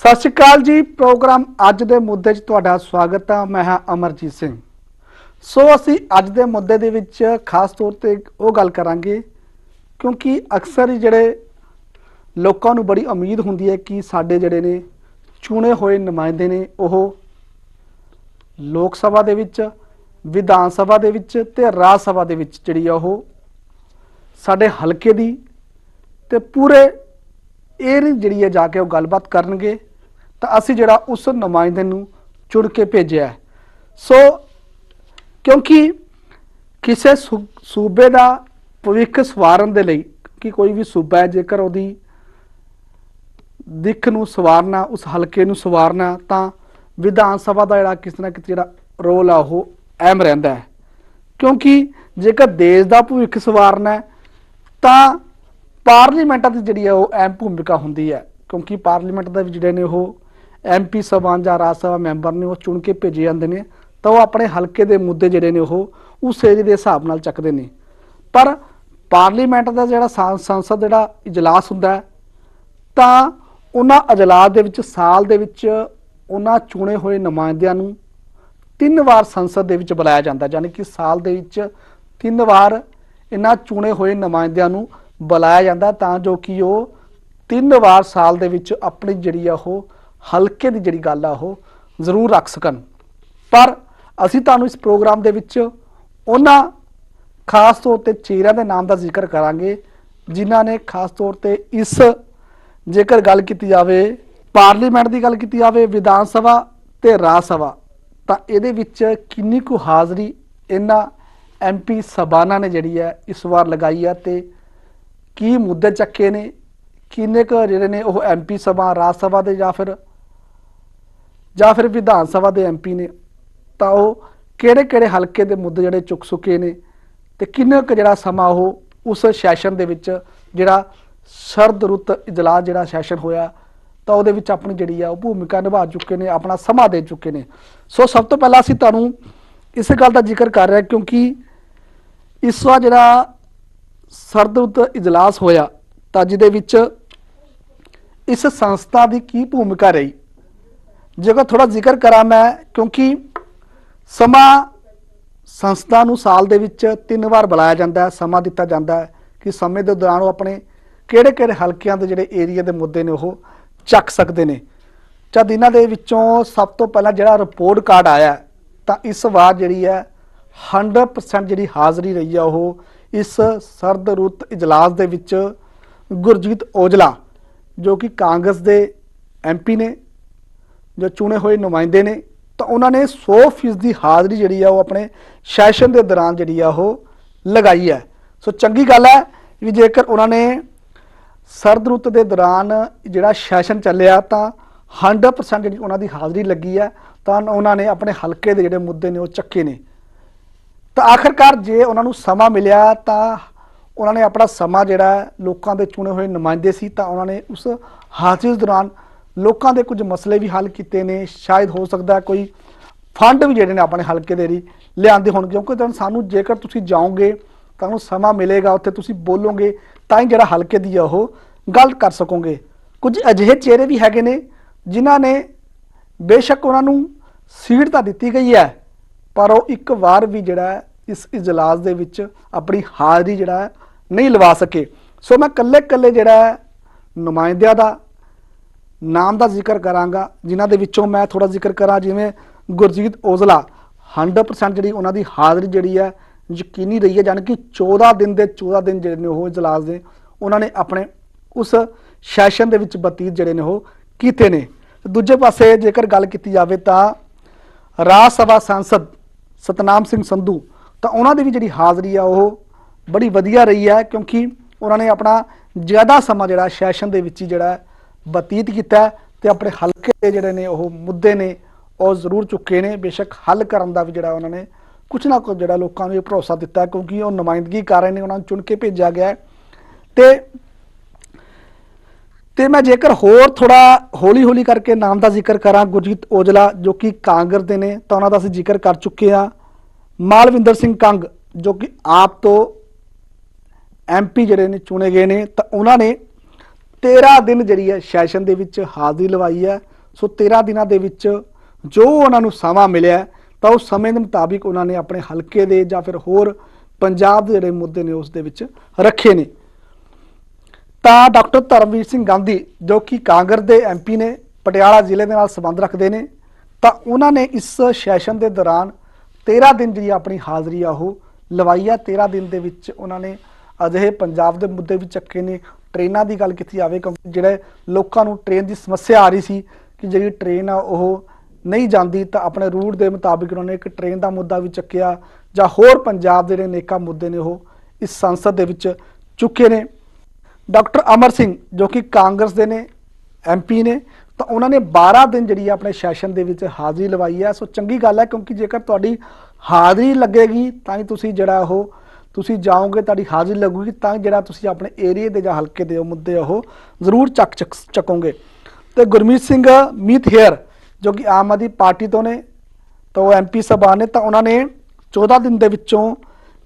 ਸਤਿ ਸ਼੍ਰੀ ਅਕਾਲ ਜੀ, ਪ੍ਰੋਗਰਾਮ ਅੱਜ ਦੇ ਮੁੱਦੇ 'ਚ ਤੁਹਾਡਾ ਸਵਾਗਤ ਹੈ ਮੈਂ ਹਾਂ ਅਮਰਜੀਤ ਸਿੰਘ। ਸੋ ਅਸੀਂ ਅੱਜ ਦੇ ਮੁੱਦੇ ਦੇ ਵਿੱਚ ਖਾਸ ਤੌਰ ਤੇ ਉਹ ਗੱਲ ਕਰਾਂਗੇ, ਕਿਉਂਕਿ ਅਕਸਰ ਹੀ ਜਿਹੜੇ ਲੋਕਾਂ ਨੂੰ ਬੜੀ ਉਮੀਦ ਹੁੰਦੀ ਹੈ ਕਿ ਸਾਡੇ ਜਿਹੜੇ ਨੇ ਚੁਣੇ ਹੋਏ ਨੁਮਾਇੰਦੇ ਨੇ, ਉਹ ਲੋਕ ਸਭਾ ਦੇ ਵਿੱਚ, ਵਿਧਾਨ ਸਭਾ ਦੇ ਵਿੱਚ ਤੇ ਰਾਜ ਸਭਾ ਦੇ ਵਿੱਚ ਜਿਹੜੀ ਆ ਉਹ ਸਾਡੇ ਹਲਕੇ ਦੀ ਤੇ ਪੂਰੇ ਇਹ ਨਹੀਂ ਜਿਹੜੀ ਹੈ ਜਾ ਕੇ ਉਹ ਗੱਲਬਾਤ ਕਰਨਗੇ। ਤਾਂ ਅਸੀਂ ਜਿਹੜਾ ਉਸ ਨੁਮਾਇੰਦੇ ਨੂੰ ਚੁਣ ਕੇ ਭੇਜਿਆ ਸੋ ਕਿਉਂਕਿ ਕਿਸੇ ਸੂ- ਸੂਬੇ ਦਾ ਭਵਿੱਖ ਸਵਾਰਨ ਦੇ ਲਈ ਕਿ ਕੋਈ ਵੀ ਸੂਬਾ ਹੈ, ਜੇਕਰ ਉਹਦੀ ਦਿੱਖ ਨੂੰ ਸਵਾਰਨਾ, ਉਸ ਹਲਕੇ ਨੂੰ ਸਵਾਰਨਾ, ਤਾਂ ਵਿਧਾਨ ਸਭਾ ਦਾ ਜਿਹੜਾ ਕਿਸੇ ਨਾ ਕਿਤੇ ਜਿਹੜਾ ਰੋਲ ਆ, ਉਹ ਅਹਿਮ ਰਹਿੰਦਾ ਹੈ। ਕਿਉਂਕਿ ਜੇਕਰ ਦੇਸ਼ ਦਾ ਭਵਿੱਖ ਸਵਾਰਨਾ ਹੈ, ਤਾਂ ਪਾਰਲੀਮੈਂਟਾਂ ਦੀ ਜਿਹੜੀ ਹੈ, ਉਹ ਅਹਿਮ ਭੂਮਿਕਾ ਹੁੰਦੀ ਹੈ। ਕਿਉਂਕਿ ਪਾਰਲੀਮੈਂਟ ਦਾ ਵੀ ਜਿਹੜੇ ਨੇ ਉਹ ਐਮਪੀ ਸਭਾ ਜਾਂ ਰਾਜ ਸਭਾ ਮੈਂਬਰ ਨੇ ਉਹ ਚੁਣ ਕੇ ਭੇਜੇ ਜਾਂਦੇ ਨੇ, ਤਾਂ ਉਹ ਆਪਣੇ ਹਲਕੇ ਦੇ ਮੁੱਦੇ ਜਿਹੜੇ ਨੇ ਉਹ ਉਸ ਏਰੀਏ ਦੇ ਹਿਸਾਬ ਨਾਲ ਚੱਕਦੇ ਨੇ ਪਰ ਪਾਰਲੀਮੈਂਟ ਦਾ ਜਿਹੜਾ ਸੰਸਦ ਜਿਹੜਾ ਇਜਲਾਸ ਹੁੰਦਾ ਤਾਂ ਉਹਨਾਂ ਇਜਲਾਸ ਦੇ ਵਿੱਚ, ਸਾਲ ਦੇ ਵਿੱਚ ਉਹਨਾਂ ਚੁਣੇ ਹੋਏ ਨੁਮਾਇੰਦਿਆਂ ਨੂੰ ਤਿੰਨ ਵਾਰ ਸੰਸਦ ਦੇ ਵਿੱਚ ਬੁਲਾਇਆ ਜਾਂਦਾ ਹੈ। ਯਾਨੀ ਕਿ ਸਾਲ ਦੇ ਵਿੱਚ ਤਿੰਨ ਵਾਰ ਇਹਨਾਂ ਚੁਣੇ ਹੋਏ ਨੁਮਾਇੰਦਿਆਂ ਨੂੰ ਬੁਲਾਇਆ ਜਾਂਦਾ, ਤਾਂ ਜੋ ਕਿ ਉਹ ਤਿੰਨ ਵਾਰ ਸਾਲ ਦੇ ਵਿੱਚ ਆਪਣੀ ਜਿਹੜੀ ਆ ਉਹ ਹਲਕੇ ਦੀ ਜਿਹੜੀ ਗੱਲ ਆ ਉਹ ਜ਼ਰੂਰ ਰੱਖ ਸਕਣ। ਪਰ ਅਸੀਂ ਤੁਹਾਨੂੰ ਇਸ ਪ੍ਰੋਗਰਾਮ ਦੇ ਵਿੱਚ ਉਹਨਾਂ ਖਾਸ ਤੌਰ ਤੇ ਚਿਹਰਿਆਂ ਦੇ ਨਾਮ ਦਾ ਜ਼ਿਕਰ ਕਰਾਂਗੇ, ਜਿਨ੍ਹਾਂ ਨੇ ਖਾਸ ਤੌਰ ਤੇ ਇਸ ਜੇਕਰ ਗੱਲ ਕੀਤੀ ਜਾਵੇ, ਪਾਰਲੀਮੈਂਟ ਦੀ ਗੱਲ ਕੀਤੀ ਜਾਵੇ, ਵਿਧਾਨ ਸਭਾ ਤੇ ਰਾਜ ਸਭਾ, ਤਾਂ ਇਹਦੇ ਵਿੱਚ ਕਿੰਨੀ ਕੁ ਹਾਜ਼ਰੀ ਇਹਨਾਂ ਐਮਪੀ ਸਬਾਨਾ ਨੇ ਜਿਹੜੀ ਹੈ ਇਸ ਵਾਰ ਲਗਾਈ ਹੈ ਤੇ ਕੀ ਮੁੱਦੇ ਚੱਕੇ ਨੇ, ਕਿੰਨੇ ਕੁ ਜਿਹੜੇ ਨੇ ਉਹ ਐਮਪੀ ਸਭਾ, ਰਾਜ ਸਭਾ ਦੇ ਜਾਂ ਫਿਰ ਜਾਂ ਫਿਰ ਵਿਧਾਨ ਸਭਾ ਦੇ ਐਮਪੀ ਨੇ, ਤਾਂ ਉਹ ਕਿਹੜੇ ਕਿਹੜੇ ਹਲਕੇ ਦੇ ਮੁੱਦੇ ਜਿਹੜੇ ਚੁੱਕ ਚੁੱਕੇ ਨੇ ਤੇ ਕਿੰਨਾ ਕੁ ਜਿਹੜਾ ਸਮਾਂ ਉਹ ਉਸ ਸੈਸ਼ਨ ਦੇ ਵਿੱਚ ਜਿਹੜਾ ਸਰਦ ਰੁੱਤ ਇਜਲਾਸ ਜਿਹੜਾ ਸੈਸ਼ਨ ਹੋਇਆ, ਤਾਂ ਉਹਦੇ ਵਿੱਚ ਆਪਣੀ ਜਿਹੜੀ ਆ ਉਹ ਭੂਮਿਕਾ ਨਿਭਾ ਚੁੱਕੇ ਨੇ, ਆਪਣਾ ਸਮਾਂ ਦੇ ਚੁੱਕੇ ਨੇ। ਸੋ ਸਭ ਤੋਂ ਪਹਿਲਾਂ ਅਸੀਂ ਤੁਹਾਨੂੰ ਇਸ ਗੱਲ ਦਾ ਜ਼ਿਕਰ ਕਰ ਰਹੇ ਕਿਉਂਕਿ ਇਸ ਵਾਰ ਜਿਹੜਾ ਸਰਦ ਰੁੱਤ ਇਜਲਾਸ ਹੋਇਆ, ਤਾਂ ਜਿਹਦੇ ਵਿੱਚ ਇਸ ਸੰਸਥਾ ਦੀ ਕੀ ਭੂਮਿਕਾ ਰਹੀ ਜੇਕਰ ਥੋੜਾ ਜ਼ਿਕਰ ਕਰਾਂ ਮੈਂ, ਕਿਉਂਕਿ ਸਮਾਂ ਸੰਸਥਾ ਨੂੰ ਸਾਲ ਦੇ ਵਿੱਚ ਤਿੰਨ ਵਾਰ ਬੁਲਾਇਆ ਜਾਂਦਾ ਹੈ, ਸਮਾਂ ਦਿੱਤਾ ਜਾਂਦਾ ਹੈ ਕਿ ਸਮੇਂ ਦੇ ਦੌਰਾਨ ਉਹ ਆਪਣੇ ਕਿਹੜੇ ਕਿਹੜੇ ਹਲਕਿਆਂ ਦੇ ਜਿਹੜੇ ਏਰੀਆ ਦੇ ਮੁੱਦੇ ਨੇ ਉਹ ਚੱਕ ਸਕਦੇ ਨੇ। ਜਦ ਇਹਨਾਂ ਦੇ ਵਿੱਚੋਂ ਸਭ ਤੋਂ ਪਹਿਲਾਂ ਜਿਹੜਾ ਰਿਪੋਰਟ ਕਾਰਡ ਆਇਆ ਤਾਂ ਇਸ ਵਾਰ ਜਿਹੜੀ ਹੈ 100% ਜਿਹੜੀ ਹਾਜ਼ਰੀ ਰਹੀ ਆ ਉਹ ਇਸ ਸਰਦ ਰੁੱਤ ਇਜਲਾਸ ਦੇ ਵਿੱਚ ਗੁਰਜੀਤ ਔਜਲਾ, ਜੋ ਕਿ ਕਾਂਗਰਸ ਦੇ ਐਮਪੀ ਨੇ ਜੋ ਚੁਣੇ ਹੋਏ ਨੁਮਾਇੰਦੇ ਨੇ, ਤਾਂ ਉਹਨਾਂ ਨੇ 100% ਦੀ ਹਾਜ਼ਰੀ ਜਿਹੜੀ ਆ ਉਹ ਆਪਣੇ ਸੈਸ਼ਨ ਦੇ ਦੌਰਾਨ ਜਿਹੜੀ ਆ ਉਹ ਲਗਾਈ ਹੈ। ਸੋ ਚੰਗੀ ਗੱਲ ਹੈ ਵੀ ਜੇਕਰ ਉਹਨਾਂ ਨੇ ਸਰਦ ਰੁੱਤ ਦੇ ਦੌਰਾਨ ਜਿਹੜਾ ਸੈਸ਼ਨ ਚੱਲਿਆ, ਤਾਂ 100% ਜਿਹੜੀ ਉਹਨਾਂ ਦੀ ਹਾਜ਼ਰੀ ਲੱਗੀ ਹੈ, ਤਾਂ ਉਹਨਾਂ ਨੇ ਆਪਣੇ ਹਲਕੇ ਦੇ ਜਿਹੜੇ ਮੁੱਦੇ ਨੇ ਉਹ ਚੱਕੇ ਨੇ। ਤਾਂ ਆਖਰਕਾਰ ਜੇ ਉਹਨਾਂ ਨੂੰ ਸਮਾਂ ਮਿਲਿਆ, ਤਾਂ ਉਹਨਾਂ ਨੇ ਆਪਣਾ ਸਮਾਂ ਜਿਹੜਾ ਲੋਕਾਂ ਦੇ ਚੁਣੇ ਹੋਏ ਨੁਮਾਇੰਦੇ ਸੀ, ਤਾਂ ਉਹਨਾਂ ਨੇ ਉਸ ਹਾਜ਼ਰੀ ਦੌਰਾਨ ਲੋਕਾਂ ਦੇ ਕੁਝ ਮਸਲੇ ਵੀ ਹੱਲ ਕੀਤੇ ਨੇ, ਸ਼ਾਇਦ ਹੋ ਸਕਦਾ ਕੋਈ ਫੰਡ ਵੀ ਜਿਹੜੇ ਨੇ ਆਪਣੇ ਹਲਕੇ ਦੇ ਲਈ ਲਿਆਂਦੇ ਹੋਣਗੇ, ਕਿਉਂਕਿ ਤਾਂ ਸਾਨੂੰ ਜੇਕਰ ਤੁਸੀਂ ਜਾਓਗੇ, ਤੁਹਾਨੂੰ ਸਮਾਂ ਮਿਲੇਗਾ, ਉੱਥੇ ਤੁਸੀਂ ਬੋਲੋਗੇ, ਤਾਂ ਹੀ ਜਿਹੜਾ ਹਲਕੇ ਦੀ ਆ ਉਹ ਗੱਲ ਕਰ ਸਕੋਗੇ। ਕੁਝ ਅਜਿਹੇ ਚਿਹਰੇ ਵੀ ਹੈਗੇ ਨੇ, ਜਿਨ੍ਹਾਂ ਨੇ ਬੇਸ਼ੱਕ ਉਹਨਾਂ ਨੂੰ ਸੀਟ ਤਾਂ ਦਿੱਤੀ ਗਈ ਹੈ, ਪਰ ਉਹ ਇੱਕ ਵਾਰ ਵੀ ਜਿਹੜਾ ਇਸ ਇਜਲਾਸ ਦੇ ਵਿੱਚ ਆਪਣੀ ਹਾਜ਼ਰੀ ਜਿਹੜਾ ਨਹੀਂ ਲਵਾ ਸਕੇ। ਸੋ ਮੈਂ ਕੱਲੇ ਕੱਲੇ ਜਿਹੜਾ ਨੁਮਾਇੰਦਿਆਂ ਦਾ ਨਾਮ ਦਾ ਜ਼ਿਕਰ ਕਰਾਂਗਾ, ਜਿਨ੍ਹਾਂ ਦੇ ਵਿੱਚੋਂ ਮੈਂ ਥੋੜਾ ਜ਼ਿਕਰ ਕਰਾਂ, ਜਿਵੇਂ ਗੁਰਜੀਤ ਔਜਲਾ 100% ਜਿਹੜੀ ਉਹਨਾਂ ਦੀ ਹਾਜ਼ਰੀ ਜਿਹੜੀ ਹੈ, ਯਕੀਨੀ ਰਹੀ ਹੈ, ਜਾਣੀ ਕਿ 14 ਦਿਨ ਦੇ 14 ਦਿਨ ਜਿਹੜੇ ਨੇ ਉਹ ਇਜਲਾਸ ਦੇ, ਉਹਨਾਂ ਨੇ ਆਪਣੇ ਉਸ ਸੈਸ਼ਨ ਦੇ ਵਿੱਚ ਬਤੀਤ ਜਿਹੜੇ ਨੇ ਉਹ ਕੀਤੇ ਨੇ। ਦੂਜੇ ਪਾਸੇ ਜੇਕਰ ਗੱਲ ਕੀਤੀ ਜਾਵੇ ਤਾਂ ਰਾਜ ਸਭਾ ਸੰਸਦ ਸਤਨਾਮ ਸਿੰਘ ਸੰਧੂ, ਤਾਂ ਉਹਨਾਂ ਦੀ ਵੀ ਜਿਹੜੀ ਹਾਜ਼ਰੀ ਆ, ਉਹ ਬੜੀ ਵਧੀਆ ਰਹੀ ਹੈ, ਕਿਉਂਕਿ ਉਹਨਾਂ ਨੇ ਆਪਣਾ ਜ਼ਿਆਦਾ ਸਮਾਂ ਜਿਹੜਾ ਸੈਸ਼ਨ ਦੇ ਵਿੱਚ ਹੀ ਜਿਹੜਾ ਬਤੀਤ ਕੀਤਾ ਹੈ ਤੇ ਆਪਣੇ ਹਲਕੇ ਦੇ ਜਿਹੜੇ ਨੇ ਉਹ ਮੁੱਦੇ ਨੇ, ਉਹ ਜ਼ਰੂਰ ਚੁੱਕੇ ਨੇ। ਬੇਸ਼ੱਕ ਹੱਲ ਕਰਨ ਦਾ ਵੀ ਜਿਹੜਾ ਉਹਨਾਂ ਨੇ ਕੁਝ ਨਾ ਕੁਝ ਜਿਹੜਾ ਲੋਕਾਂ ਨੂੰ ਇਹ ਭਰੋਸਾ ਦਿੱਤਾ ਕਿਉਂਕਿ ਉਹ ਨੁਮਾਇੰਦਗੀ ਕਰ ਰਹੇ ਨੇ, ਉਹਨਾਂ ਨੂੰ ਚੁਣ ਕੇ ਭੇਜਿਆ ਗਿਆ ਹੈ। ਤੇ ਤੇ ਮੈਂ ਜੇਕਰ ਹੋਰ ਥੋੜਾ ਹੌਲੀ ਹੌਲੀ ਕਰਕੇ ਨਾਮ ਦਾ ਜ਼ਿਕਰ ਕਰਾਂ, ਗੁਰਜੀਤ ਔਜਲਾ ਜੋ ਕਿ ਕਾਂਗਰਸ ਦੇ ਨੇ, ਤਾਂ ਉਹਨਾਂ ਦਾ ਅਸੀਂ ਜ਼ਿਕਰ ਕਰ ਚੁੱਕੇ ਆ ਮਾਲਵਿੰਦਰ ਸਿੰਘ ਕੰਗ ਜੋ ਕਿ ਆਪ ਤੋਂ ਐਮਪੀ ਜਿਹੜੇ ਨੇ ਚੁਣੇ ਗਏ ਨੇ, ਤਾਂ ਉਹਨਾਂ ਨੇ 13 ਦਿਨ ਜਿਹੜੀ ਹੈ ਸੈਸ਼ਨ ਦੇ ਵਿੱਚ ਹਾਜ਼ਰੀ ਲਵਾਈ ਹੈ। ਸੋ 13 ਦਿਨਾਂ ਦੇ ਵਿੱਚ ਜੋ ਉਹਨਾਂ ਨੂੰ ਸਮਾਂ ਮਿਲਿਆ ਤਾਂ ਉਸ ਸਮੇਂ ਦੇ ਮੁਤਾਬਿਕ ਉਹਨਾਂ ਨੇ ਆਪਣੇ ਹਲਕੇ ਦੇ ਜਾਂ ਫਿਰ ਹੋਰ ਪੰਜਾਬ ਦੇ ਜਿਹੜੇ ਮੁੱਦੇ ਨੇ ਉਸ ਦੇ ਵਿੱਚ ਰੱਖੇ ਨੇ। ਤਾਂ ਡਾਕਟਰ ਧਰਮਵੀਰ ਸਿੰਘ ਗਾਂਧੀ, ਜੋ ਕਿ ਕਾਂਗਰਸ ਦੇ ਐਮਪੀ ਨੇ, ਪਟਿਆਲਾ ਜ਼ਿਲ੍ਹੇ ਦੇ ਨਾਲ ਸੰਬੰਧ ਰੱਖਦੇ ਨੇ, ਤਾਂ ਉਹਨਾਂ ਨੇ ਇਸ ਸੈਸ਼ਨ ਦੇ ਦੌਰਾਨ 13 ਦਿਨ ਜਿਹੜੀ ਆਪਣੀ ਹਾਜ਼ਰੀ ਆ ਉਹ ਲਵਾਈ ਆ 13 ਦਿਨ ਦੇ ਵਿੱਚ ਉਹਨਾਂ ਨੇ ਅਜਿਹੇ ਪੰਜਾਬ ਦੇ ਮੁੱਦੇ ਵੀ ਚੱਕੇ ਨੇ ਟ੍ਰੇਨਾਂ ਦੀ ਗੱਲ ਕੀਤੀ ਜਾਵੇ, ਕਿਉਂਕਿ ਜਿਹੜੇ ਲੋਕਾਂ ਨੂੰ ਟ੍ਰੇਨ ਦੀ ਸਮੱਸਿਆ ਆ ਰਹੀ ਸੀ ਕਿ ਜਿਹੜੀ ਟ੍ਰੇਨ ਆ, ਉਹ ਨਹੀਂ ਜਾਂਦੀ, ਤਾਂ ਆਪਣੇ ਰੂਟ ਦੇ ਮੁਤਾਬਿਕ ਉਹਨਾਂ ਨੇ ਇੱਕ ਟ੍ਰੇਨ ਦਾ ਮੁੱਦਾ ਵੀ ਚੱਕਿਆ, ਜਾਂ ਹੋਰ ਪੰਜਾਬ ਦੇ ਜਿਹੜੇ ਨੇਕਾ ਮੁੱਦੇ ਨੇ, ਉਹ ਇਸ ਸੰਸਦ ਦੇ ਵਿੱਚ ਚੁੱਕੇ ਨੇ। ਡਾਕਟਰ ਅਮਰ ਸਿੰਘ, ਜੋ ਕਿ ਕਾਂਗਰਸ ਦੇ ਨੇ ਐਮਪੀ ਨੇ, ਤਾਂ ਉਹਨਾਂ ਨੇ 12 ਦਿਨ ਜਿਹੜੀ ਆ ਆਪਣੇ ਸੈਸ਼ਨ ਦੇ ਵਿੱਚ ਹਾਜ਼ਰੀ ਲਵਾਈ ਹੈ ਸੋ ਚੰਗੀ ਗੱਲ ਹੈ ਕਿਉਂਕਿ ਜੇਕਰ ਤੁਹਾਡੀ ਹਾਜ਼ਰੀ ਲੱਗੇਗੀ, ਤਾਂ ਹੀ ਤੁਸੀਂ ਜਿਹੜਾ ਉਹ ਤੁਸੀਂ ਜਾਓਗੇ, ਤੁਹਾਡੀ ਹਾਜ਼ਰੀ ਲੱਗੂਗੀ, ਤਾਂ ਜਿਹੜਾ ਤੁਸੀਂ ਆਪਣੇ ਏਰੀਆ ਦੇ ਜਾਂ ਹਲਕੇ ਦੇ ਉਹ ਮੁੱਦੇ ਉਹ ਜ਼ਰੂਰ ਚੱਕ ਚੱਕ- ਚੱਕੋਗੇ। ਤੇ ਗੁਰਮੀਤ ਸਿੰਘ, ਮੀਤ ਹੇਅਰ, ਜੋ ਕਿ ਆਮ ਆਦਮੀ ਪਾਰਟੀ ਤੋਂ ਨੇ, ਤਾਂ ਉਹ ਐਮਪੀ ਸਭਾ ਨੇ, ਤਾਂ ਉਹਨਾਂ ਨੇ 14 ਦਿਨ ਦੇ ਵਿੱਚੋਂ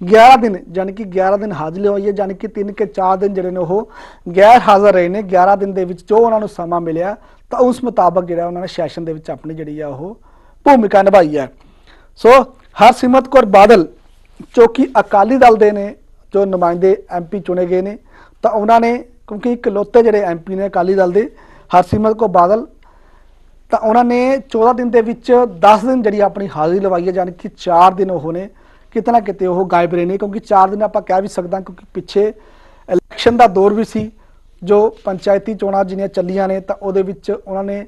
11 ਦਿਨ ਯਾਨੀ ਕਿ 11 ਦਿਨ ਹਾਜ਼ਰੀ ਲਵਾਈ ਹੈ ਯਾਨੀ ਕਿ 3 ਕੇ 4 ਦਿਨ ਜਿਹੜੇ ਨੇ ਉਹ ਗੈਰ ਹਾਜ਼ਰ ਰਹੇ ਨੇ। 11 ਦਿਨ ਦੇ ਵਿੱਚ ਜੋ ਉਹਨਾਂ ਨੂੰ ਸਮਾਂ ਮਿਲਿਆ, ਤਾਂ ਉਸ ਮੁਤਾਬਕ ਜਿਹੜਾ ਉਹਨਾਂ ਨੇ ਸੈਸ਼ਨ ਦੇ ਵਿੱਚ ਆਪਣੀ ਜਿਹੜੀ ਆ ਉਹ ਭੂਮਿਕਾ ਨਿਭਾਈ ਹੈ। ਸੋ ਹਰਸਿਮਰਤ ਕੌਰ ਬਾਦਲ ਜੋ ਕਿ ਅਕਾਲੀ ਦਲ ਦੇ ਨੇ, ਜੋ ਨੁਮਾਇੰਦੇ ਐਮਪੀ ਚੁਣੇ ਗਏ ਨੇ, ਤਾਂ ਉਹਨਾਂ ਨੇ, ਕਿਉਂਕਿ ਇਕਲੌਤੇ ਜਿਹੜੇ ਐਮਪੀ ਨੇ ਅਕਾਲੀ ਦਲ ਦੇ, ਹਰਸਿਮਰਤ ਕੌਰ ਬਾਦਲ, ਤਾਂ ਉਹਨਾਂ ਨੇ 14 ਦਿਨ ਦੇ ਵਿੱਚ 10 ਦਿਨ ਜਿਹੜੀ ਆਪਣੀ ਹਾਜ਼ਰੀ ਲਵਾਈ ਹੈ, ਯਾਨੀ ਕਿ 4 ਦਿਨ ਉਹ ਨੇ, ਕਿਤੇ ਨਾ ਕਿਤੇ ਉਹ ਗਾਇਬ ਰਹੇ ਨੇ, ਕਿਉਂਕਿ 4 ਦਿਨ ਆਪਾਂ ਕਹਿ ਵੀ ਸਕਦਾ, ਕਿਉਂਕਿ ਪਿੱਛੇ ਇਲੈਕਸ਼ਨ ਦਾ ਦੌਰ ਵੀ ਸੀ, ਜੋ ਪੰਚਾਇਤੀ ਚੋਣਾਂ ਜਿਹੜੀਆਂ ਚੱਲੀਆਂ ਨੇ, ਤਾਂ ਉਹਦੇ ਵਿੱਚ ਉਹਨਾਂ ਨੇ